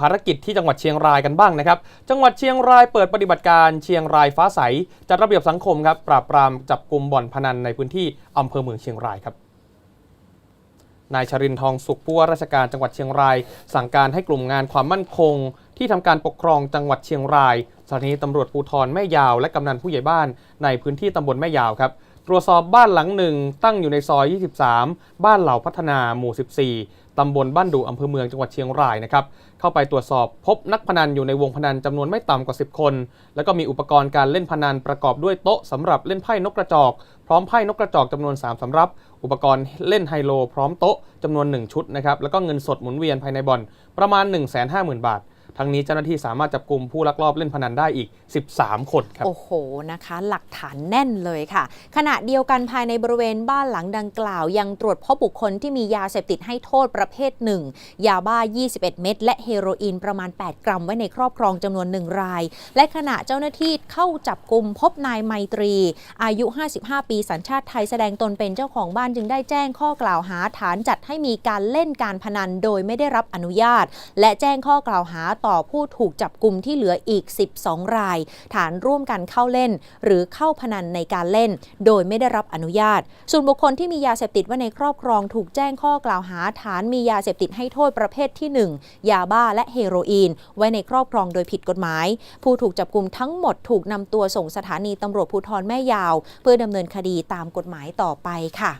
ภารกิจที่จังหวัดเชียงรายกันบ้างนะครับ จังหวัดเชียงรายเปิดปฏิบัติการเชียงรายฟ้าใส จัดระเบียบสังคมครับ ปราบปรามจับกลุ่มบ่อนพนันในพื้นที่อำเภอเมืองเชียงรายครับนายชรินทองสุขผู้ว่าราชการจังหวัดเชียงราย สั่งการให้กลุ่มงานความมั่นคง ที่ทำการปกครองจังหวัดเชียงรายสถานีตำรวจภูธรแม่ยาวและกำนันผู้ใหญ่บ้านในพื้นที่ตำบลแม่ยาวครับตรวจสอบบ้านหลังหนึ่งตั้งอยู่ในซอย 23 บ้านเหล่าพัฒนาหมู่14 ตำบลบ้านดูอำเภอเมืองจังหวัดเชียงรายนะครับ เข้าไปตรวจสอบพบนักพนันอยู่ในวงพนันจำนวนไม่ต่ำกว่า 10 คน แล้วก็มีอุปกรณ์การเล่นพนันประกอบด้วยโต๊ะสำหรับเล่นไพ่นกกระจอก พร้อมไพ่นกกระจอกจำนวน 3สำรับ อุปกรณ์เล่นไฮโล พร้อมโต๊ะจำนวน 1 ชุดนะครับ แล้วก็เงินสดหมุนเวียนภายในบ่อนประมาณ 150,000 บาท ทั้งนี้เจ้าหน้าที่สามารถจับกลุ่มผู้ลักลอบเล่นพนันได้อีก 13 คนครับ โอ้โหนะคะ หลักฐานแน่นเลยค่ะ ขณะเดียวกันภายในบริเวณบ้านหลังดังกล่าว ยังตรวจพบบุคคลที่มียาเสพติดให้โทษประเภทหนึ่งยาบ้า 21 เม็ดและเฮโรอีนประมาณ 8 กรัมไว้ในครอบครองจำนวนหนึ่งราย และขณะเจ้าหน้าที่เข้าจับกลุ่มพบนายไมตรี อายุ 55 ปีสัญชาติไทยแสดงตนเป็นเจ้าของบ้านจึงได้แจ้งข้อกล่าวหาฐานจัดให้มีการเล่นการพนันโดยไม่ได้รับอนุญาต และแจ้งข้อกล่าวหาต่อต่อผู้ถูกจับกลุ่มที่เหลืออีก 12 ราย ฐานร่วมกันเข้าเล่น หรือเข้าพนันในการเล่น โดยไม่ได้รับอนุญาต ส่วนบุคคลที่มียาเสพติดไว้ในครอบครองถูกแจ้งข้อกล่าวหาฐานมียาเสพติดให้โทษประเภทที่ 1 ยาบ้าและเฮโรอีน ไว้ในครอบครองโดยผิดกฎหมาย ผู้ถูกจับกลุ่มทั้งหมดถูกนำตัวส่งสถานีตำรวจภูธรแม่ยาว เพื่อดำเนินคดีตามกฎหมายต่อไปค่ะ